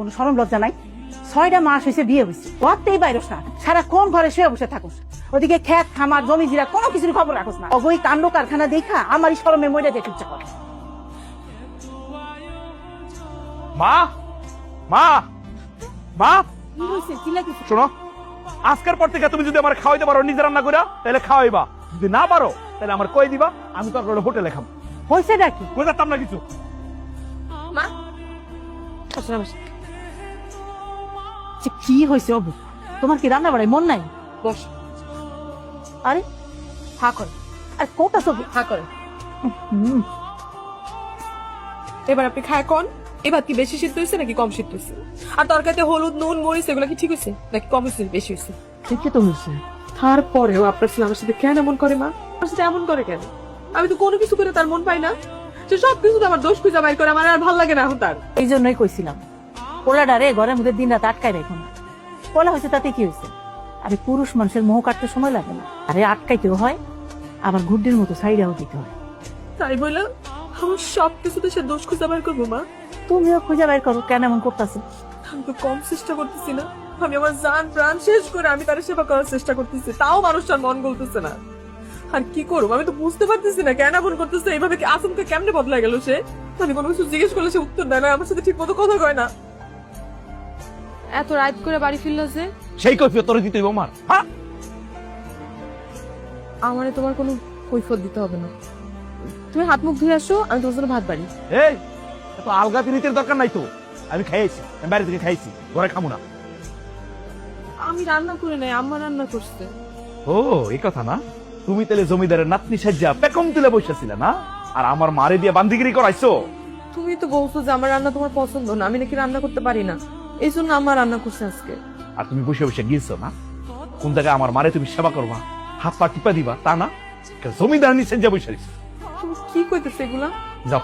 কোনো সরম লজ্জা নাই। ছয়টা মাস হয়েছে বিয়ে হয়েছে ওয়াতেই বাইরস না। সারাক্ষণ ঘরে শুয়ে বসে থাকোস। ওদিকে খেত খামার জমি জিরা কোনো কিছুর খবর রাখোস না। অগই কাণ্ড কারখানা দেখা আমারই সরমে মরে যেতে ইচ্ছা করে। মা! মা! মা! কি হয়েছে? শোনো আজকের পর থেকে তুমি যদি আমার খাওয়াইতে পারো নিজে রান্না করে তাহলে খাওয়াইবা। যদি না পারো তাহলে আমার কই দিবা? আমি তো আপনার হোটেলে খাব। হয়েছেটা কি? কই না কিছু? মা। যে কি হয়েছে অবু? তোমার কি রান্না বাড়ায় মন নাই? বস। আরে হা করে। আর কোটা ছবি হা করে। এবার আপনি খায় কোন। এবার কি বেশি সিদ্ধ হয়েছে নাকি কম সিদ্ধ হয়েছে আর তরকারিতে হলুদ নুন মরিচ এগুলো কি ঠিক হয়েছে নাকি কম হয়েছে বেশি হয়েছে ঠিকই তো হয়েছে তারপরেও আপনার ছেলে আমার সাথে কেন এমন করে মা? আমার সাথে এমন করে কেন? আমি তো কোনো কিছু করে তার মন পাই না। সে সব কিছু আমার দোষ খুঁজে বাইর করে আমার আর ভালো লাগে না এখন তার। এই জন্যই কইছিলাম। পোলাটা রে ঘরের মধ্যে দিন রাত আটকাই রাখো পোলা হয়েছে তাতে কি হয়েছে? আরে পুরুষ মানুষের মোহ কাটতে সময় লাগে না। আরে আটকাইতেও হয় আবার গুড্ডির মতো সাইডাও দিতে হয়। তাই বললাম আমার সব কিছুতে সে দোষ খুঁজে বাইর করব মা। তুমিও খুঁজে বাইর করো কেন এমন করতেছে? আমি তো কম চেষ্টা করতেছি না। আমি আমার জান প্রাণ শেষ করে আমি তার সেবা করার চেষ্টা করতেছি তাও মানুষটার মন গলতেছে না। আর কি করব আমি তো বুঝতে পারতেছি না কেন এমন করতেছে এইভাবে কি আসনকে কেমনে বদলা গেল সে? আমি কোনো কিছু জিজ্ঞেস করলে সে উত্তর দেয় না আমার সাথে ঠিক মতো কথা কয় না। এত রাত করে বাড়ি ফিরলো যে? সেই কৈফিয়ত তোর দিতে হইব আমার হ্যাঁ আমারে তোমার কোনো কৈফত দিতে হবে না। তুমি হাত মুখ ধুয়ে আসো আমি তোমার জন্য ভাত বাড়ি। এই এত আলগা পিরিতের দরকার নাই তো। আমি খাইয়েছি আমি বাইরে থেকে খাইছি ঘরে খামু না। আমি রান্না করে নাই আম্মা রান্না করছে। ও এই কথা না? তুমি তাহলে জমিদারের নাতনি সাজ্জা পেকম তুলে বসেছিলে না? আর আমার মারে দিয়ে বান্দিগিরি করাইছো? তুমি তো বলছো যে আমার রান্না তোমার পছন্দ না আমি নাকি রান্না করতে পারি না। এই জন্য আম্মা রান্না করছে আজকে। আর তুমি বসে বসে গিয়েছো না? কোন জায়গায় আমার মারে তুমি সেবা করবা? হাত পা টিপা দিবা তা না? জমিদার নিচে যা বসে তুমি কি কইতেছে এগুলা? যাও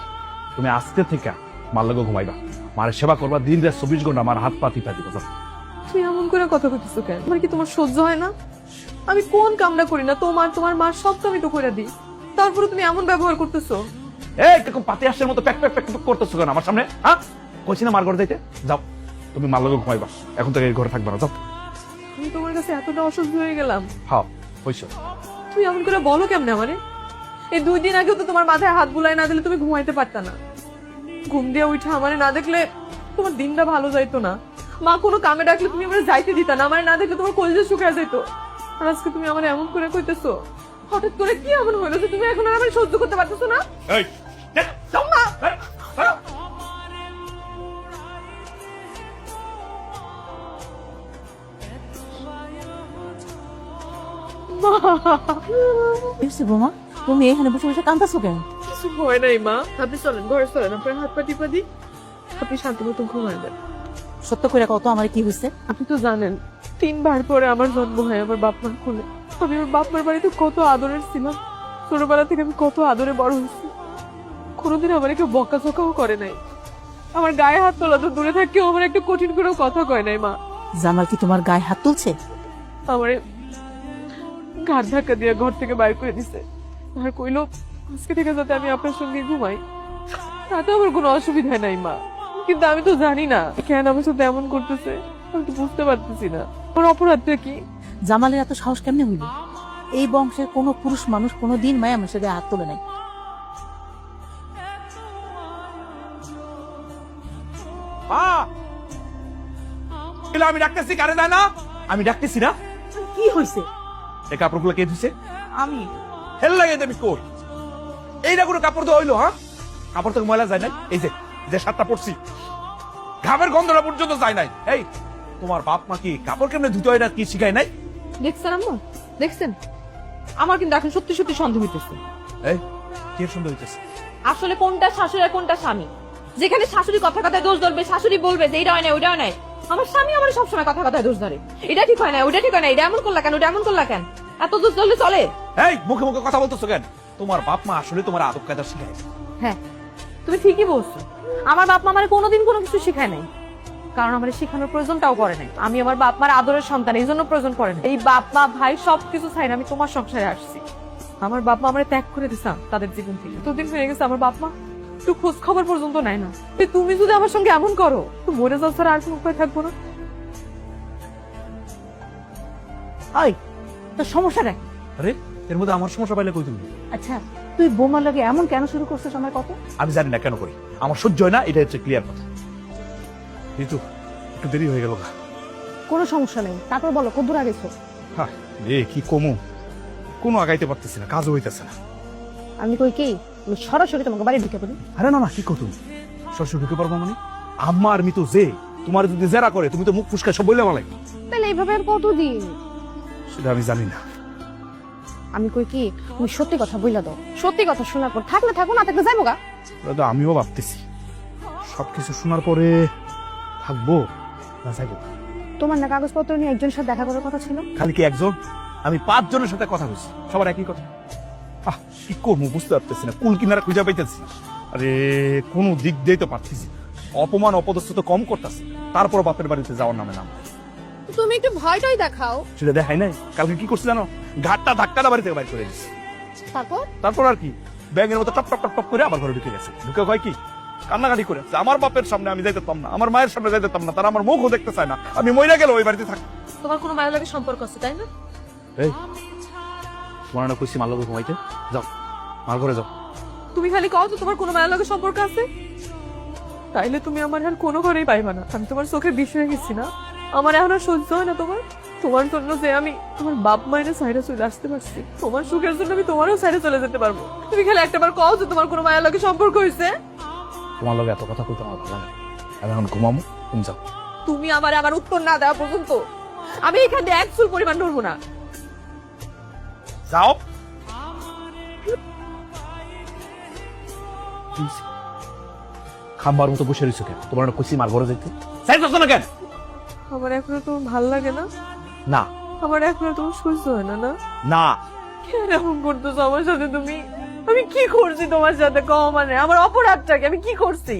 তুমি আজকে থেকে মার লগে ঘুমাইবা। মারে সেবা করবা দিন রাত চব্বিশ ঘণ্টা আমার হাত পা টিপা দিবা যাও। তুমি এমন করে কথা কইতেছো কেন? তোমার কি তোমার সহ্য হয় না? আমি কোন কামটা করি না? তোমার তোমার মার সব তো আমি তো করে দিই। তারপরে তুমি এমন ব্যবহার করতেছো। এই কীরকম পাতি আসার মতো প্যাক প্যাক প্যাক প্যাক করতেছো কেন আমার সামনে? হ্যাঁ? কইছি না মার ঘরে যাইতে? যাও। তুমি মার লগে ঘুমাইবা। এখন থেকে এই ঘরে থাকবা না যাও। আমি তোমার কাছে এতটা অসহ্য হয়ে গেলাম। হাও হইছো। তুমি এমন করে বলো কেমনে আমারে? এই দুই দিন আগেও তো তোমার মাথায় হাত বুলাই না দিলে তুমি ঘুমাইতে পারতা না। ঘুম দিয়ে উঠে আমারে না দেখলে তোমার দিনটা ভালো যাইতো না। মা কোনো কামে ডাকলে তুমি আমার যাইতে দিতা না আমার না দেখলে তোমার কলজে শুকায় যাইতো। আর আজকে তুমি আমার এমন করে কইতেছো হঠাৎ করে কি এমন হইল যে তুমি এখন আর আমার সহ্য করতে পারতেছো না? এই যাও না বোমা তুমি এখানে বসে বসে কান্দাছো কেন কিছু হয় নাই মা আপনি চলেন ঘরে চলেন আপনার হাত পা টিপা দিই আপনি শান্তি মতো ঘুমায় দেন সত্য করে কত আমার কি হয়েছে আপনি তো জানেন তিনবার পরে আমার জন্ম হয় আমার বাপ মার কোলে আমি আমার বাপ মার বাড়িতে কত আদরের ছিলাম ছোটবেলা থেকে আমি কত আদরে বড় হয়েছি কোনোদিন আমার কেউ বকা চকাও করে নাই আমার গায়ে হাত তোলা তো দূরে থাকেও আমার একটু কঠিন করেও কথা কয় নাই মা জামাল কি তোমার গায়ে হাত তুলছে আমারে ঘাট ধাক্কা দিয়ে ঘর থেকে বাইর করে দিছে? আর কইলো আজকে থেকে যাতে আমি আপনার সঙ্গে ঘুমাই তাতে আমার কোনো অসুবিধা নাই মা। কিন্তু আমি তো জানি না কেন আমার সাথে এমন করতেছে। আমি তো বুঝতে পারতেছি না। আমার অপরাধটা কি? জামালের এত সাহস কেমনে হইল? এই বংশের কোনো পুরুষ মানুষ কোনো দিন মায়া আমার সাথে হাত তোলে নাই। আমি ডাকতেছি কারে না? আমি ডাকতেছি না? কি হয়েছে এই কাপড়গুলো কে দিছে আমি। হেল লাগে দেবি কই এইটা কোনো কাপড় তো হইল হ্যাঁ? কাপড় থেকে ময়লা যায় নাই। এই যে যে শার্টটা পরছি ঘামের গন্ধটা পর্যন্ত যায় নাই। এই তোমার বাপ মা কি কাপড় কেমনে ধুতে হয় না কি শিখায় নাই? দেখছেন আম্মা? দেখছেন? আমার কিন্তু এখন সত্যি সত্যি সন্দেহ হইতেছে। এই কি সুন্দর হইতেছে? আসলে কোনটা শাশুড়ি আর কোনটা স্বামী? যেখানে শাশুড়ি কথা কথায় দোষ ধরবে শাশুড়ি বলবে যে এইটা হয় না ওইটা হয় নাই। আমার স্বামী আমার সবসময় কথা কথায় দোষ ধরে। এটা ঠিক হয় না ওইটা ঠিক হয় না এটা এমন করলা কেন ওটা এমন করলা কেন? এত দোষ ধরলে চলে? এই মুখে মুখে কথা বলতেছো কেন? তোমার বাপ মা আসলে তোমার আদব কায়দা শিখায়। হ্যাঁ তুমি ঠিকই বলছো। আমার বাপ মা আমার কোনোদিন কোনো কিছু শেখায় নাই। কারণ আমার শেখানোর প্রয়োজনটাও করে নাই। আমি আমার বাপ মার আদরের সন্তান এই জন্য প্রয়োজন পড়ে না এই বাপ মা ভাই সবকিছু চাই না আমি তোমার সংসারে আসছি। আমার বাপ মা আমার ত্যাগ করে দিতাম তাদের জীবন থেকে। দুদিন হয়ে গেছে আমার বাপ মা একটু খোঁজ খবর পর্যন্ত নেয় না। তুমি যদি আমার সঙ্গে এমন করো তো মরে যাওয়া ছাড়া আর কোনো উপায় থাকব না। ওই তোর সমস্যাটা কি? আরে এর মধ্যে আমার সমস্যা পাইলে কই তুমি? আচ্ছা তুই বোমার লগে এমন কেন শুরু করছিস আমার কত আমি জানি না কেন করি। আমার সহ্য হয় না এটা হচ্ছে ক্লিয়ার কথা। ঋতু একটু দেরি হয়ে গেল কোনো সমস্যা নেই। তারপর বলো কত দূর আগেছো হ্যাঁ এ কি কমু? কোনো আগাইতে পারতেছি না কাজও হইতেছে না। আমি কই কি? আমি সরাসরি তোমাকে বাড়ি ঢুকে পড়ি। আরে না না কি কত সরষে ঢুকে পারব মানে? আম্মা আর মিতু যে তোমার যদি জেরা করে তুমি তো মুখ ফুসকা সব বললে বলে তাহলে এইভাবে কতদিন? সেটা আমি জানি না। আমি কই কি তুমি সত্যি কথা বইলা দাও। সত্যি কথা শোনার পর থাকলে থাকো না থাকলে যাইবো গা। ওটা তো আমিও ভাবতেছি সবকিছু শোনার পরে থাকব না যাইবো? তোমার না কাগজপত্র নিয়ে একজনের সাথে দেখা করার কথা ছিল? খালি কি একজন? আমি পাঁচ জনের সাথে কথা বলছি সবার একই কথা। আহ কি করব বুঝতে পারতেছি না কুল কিনারা খুঁজে পাইতেছি। আরে কোনো দিক দিয়ে তো পারতেছি অপমান অপদস্থ তো কম করতেছে। তারপর বাপের বাড়িতে যাওয়ার নামে নাম। তুমি একটু ভয়টাই দেখাও। সেটা দেখাই নাই? কালকে কি করছি জানো? ঘাটটা ধাক্কাটা বাড়ি থেকে বাইর করে দিচ্ছি তারপর? তারপর আর কি? ব্যাঙের মতো টপ টপ টপ টপ করে আবার ঘরে ঢুকে গেছে। ঢুকে হয় কি? কান্নাকাটি করে। আমার বাপের সামনে আমি যাইতে পারতাম না আমার মায়ের সামনে যাইতে পারতাম না তারা আমার মুখও দেখতে চায় না। আমি মইরা গেল ওই বাড়িতে থাক তোমার কোনো মায়ের লাগে সম্পর্ক আছে তাই না? এই তোমার না কইছি মাল্লা ঘুমাইতে? যাও মার ঘরে যাও। তুমি খালি কও তো তোমার কোনো মায়ের লগে সম্পর্ক আছে? তাইলে তুমি আমার আর কোনো ঘরেই পাইবা না। আমি তোমার চোখে বিষ হয়ে গেছি না। আমার এখন আর সহ্য হয় না তোমার। তোমার জন্য যে আমি তোমার বাপ মায়ের সাইডে চলে আসতে পারছি তোমার সুখের জন্য আমি তোমারও সাইডে চলে যেতে পারব। তুমি খালি একটাবার কও যে তোমার কোনো মায়ের লগে সম্পর্ক হয়েছে। তোমার লগে এত কথা কইতে আমার ভালো লাগে আমি এখন ঘুমামো তুমি যাও। তুমি আমার আমার উত্তর না দেওয়া পর্যন্ত আমি এখানে এক চুল পরিমাণ নড়বো না। যাও। খাম্বার মতো বসে রয়েছো কেন? তোমার না কইছি মার ঘরে যাইতে? চাইতেছো না কেন? আমার এখনও তোমার ভালো লাগে না। না। আমার এখনও তোমার সহ্য হয় না না? না। কেন এমন করতেছো আমার সাথে তুমি? আমি কি করছি তোমার সাথে? কও মানে আমার অপরাধটা কি? আমি কি করছি?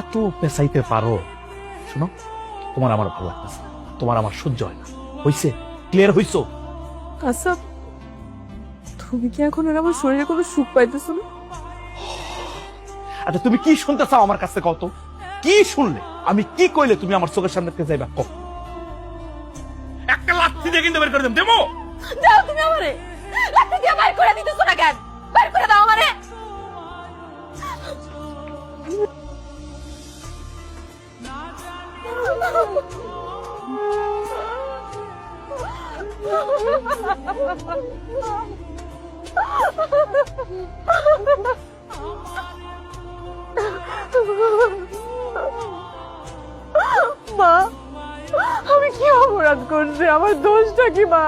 এত পেশাইতে পারো। শোনো তোমার আমার ভালো লাগতেছে তোমার আমার সহ্য হয় না। হইছে? ক্লিয়ার হইছো? আচ্ছা তুমি কি এখন আর আমার শরীরে কোনো সুখ পাইতেছো না? আচ্ছা তুমি কি শুনতে চাও আমার কাছে কত? কি শুনলে? আমি কি কইলে তুমি আমার চোখের সামনে থেকে যাইবা? কও। একটা লাথি দিয়ে কিন্তু বের করে দেব দেবো দাও তুমি আমারে। লাঠি দিয়ে বাইর করে দিতেছো না কেন? বাইর করে দাও আমারে। মা আমি কি অপরাধ করছি? আমার দোষটা কি মা?